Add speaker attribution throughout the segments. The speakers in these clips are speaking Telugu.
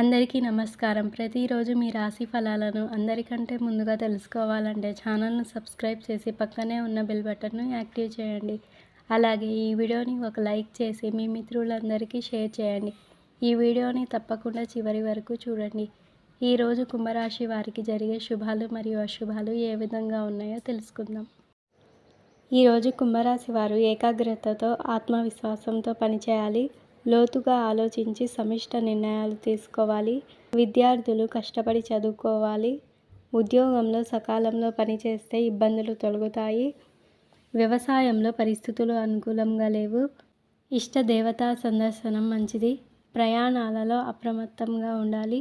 Speaker 1: అందరికీ నమస్కారం. ప్రతిరోజు మీ రాశి ఫలాలను అందరికంటే ముందుగా తెలుసుకోవాలంటే ఛానల్ను సబ్స్క్రైబ్ చేసి పక్కనే ఉన్న బెల్ బటన్ను యాక్టివ్ చేయండి. అలాగే ఈ వీడియోని ఒక లైక్ చేసి మీ మిత్రులందరికీ షేర్ చేయండి. ఈ వీడియోని తప్పకుండా చివరి వరకు చూడండి. ఈరోజు కుంభరాశి వారికి జరిగే శుభాలు మరియు అశుభాలు ఏ విధంగా ఉన్నాయో తెలుసుకుందాం. ఈరోజు కుంభరాశి వారు ఏకాగ్రతతో ఆత్మవిశ్వాసంతో పనిచేయాలి. లోతుగా ఆలోచించి సమిష్ట నిర్ణయాలు తీసుకోవాలి. విద్యార్థులు కష్టపడి చదువుకోవాలి. ఉద్యోగంలో సకాలంలో పనిచేస్తే ఇబ్బందులు తొలగుతాయి. వ్యవసాయంలో పరిస్థితులు అనుకూలంగా లేవు. ఇష్ట దేవతా సందర్శనం మంచిది. ప్రయాణాలలో అప్రమత్తంగా ఉండాలి.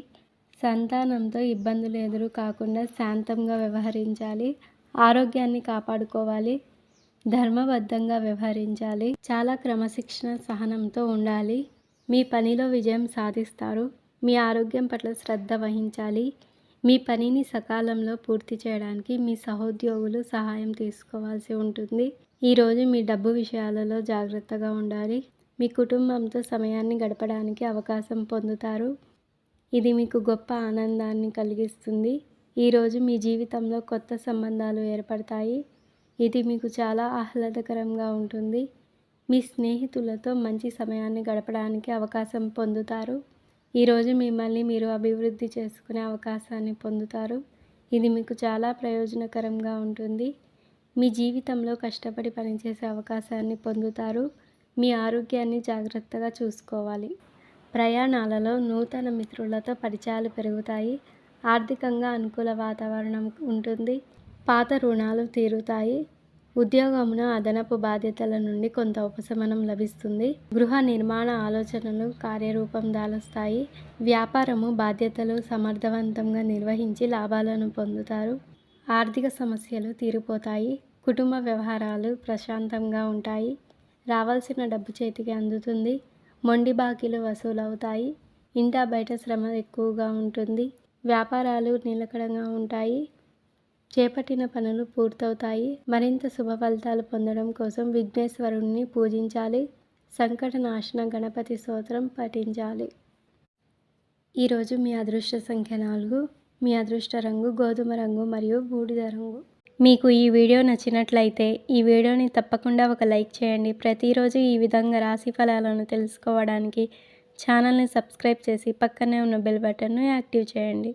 Speaker 1: సంతానంతో ఇబ్బందులు ఎదురు కాకుండా శాంతంగా వ్యవహరించాలి. ఆరోగ్యాన్ని కాపాడుకోవాలి. ధర్మబద్ధంగా వ్యవహరించాలి. చాలా క్రమశిక్షణ సహనంతో ఉండాలి. మీ పనిలో విజయం సాధిస్తారు. మీ ఆరోగ్యం పట్ల శ్రద్ధ వహించాలి. మీ పనిని సకాలంలో పూర్తి చేయడానికి మీ సహోద్యోగులు సహాయం తీసుకోవాల్సి ఉంటుంది. ఈరోజు మీ డబ్బు విషయాలలో జాగ్రత్తగా ఉండాలి. మీ కుటుంబంతో సమయాన్ని గడపడానికి అవకాశం పొందుతారు. ఇది మీకు గొప్ప ఆనందాన్ని కలిగిస్తుంది. ఈరోజు మీ జీవితంలో కొత్త సంబంధాలు ఏర్పడతాయి. ఇది మీకు చాలా ఆహ్లాదకరంగా ఉంటుంది. మీ స్నేహితులతో మంచి సమయాన్ని గడపడానికి అవకాశం పొందుతారు. ఈరోజు మిమ్మల్ని మీరు అభివృద్ధి చేసుకునే అవకాశాన్ని పొందుతారు. ఇది మీకు చాలా ప్రయోజనకరంగా ఉంటుంది. మీ జీవితంలో కష్టపడి పనిచేసే అవకాశాన్ని పొందుతారు. మీ ఆరోగ్యాన్ని జాగ్రత్తగా చూసుకోవాలి. ప్రయాణాలలో నూతన మిత్రులతో పరిచయాలు పెరుగుతాయి. ఆర్థికంగా అనుకూల వాతావరణం ఉంటుంది. పాత రుణాలు తీరుతాయి. ఉద్యోగమున అదనపు బాధ్యతల నుండి కొంత ఉపశమనం లభిస్తుంది. గృహ నిర్మాణ ఆలోచనలు కార్యరూపం దాలుస్తాయి. వ్యాపారము బాధ్యతలు సమర్థవంతంగా నిర్వహించి లాభాలను పొందుతారు. ఆర్థిక సమస్యలు తీరిపోతాయి. కుటుంబ వ్యవహారాలు ప్రశాంతంగా ఉంటాయి. రావాల్సిన డబ్బు చేతికి అందుతుంది. మొండి బాకీలు వసూలవుతాయి. ఇంటా బయట శ్రమ ఎక్కువగా ఉంటుంది. వ్యాపారాలు నిలకడంగా ఉంటాయి. చేపట్టిన పనులు పూర్తవుతాయి. మరింత శుభ ఫలితాలు పొందడం కోసం విఘ్నేశ్వరుణ్ణి పూజించాలి. సంకట నాశన గణపతి స్తోత్రం పఠించాలి. ఈరోజు మీ అదృష్ట సంఖ్య నాలుగు. మీ అదృష్ట రంగు గోధుమ రంగు మరియు బూడిద రంగు. మీకు ఈ వీడియో నచ్చినట్లయితే ఈ వీడియోని తప్పకుండా ఒక లైక్ చేయండి. ప్రతిరోజు ఈ విధంగా రాశి ఫలాలను తెలుసుకోవడానికి ఛానల్ని సబ్స్క్రైబ్ చేసి పక్కనే ఉన్న బెల్ బటన్ను యాక్టివ్ చేయండి.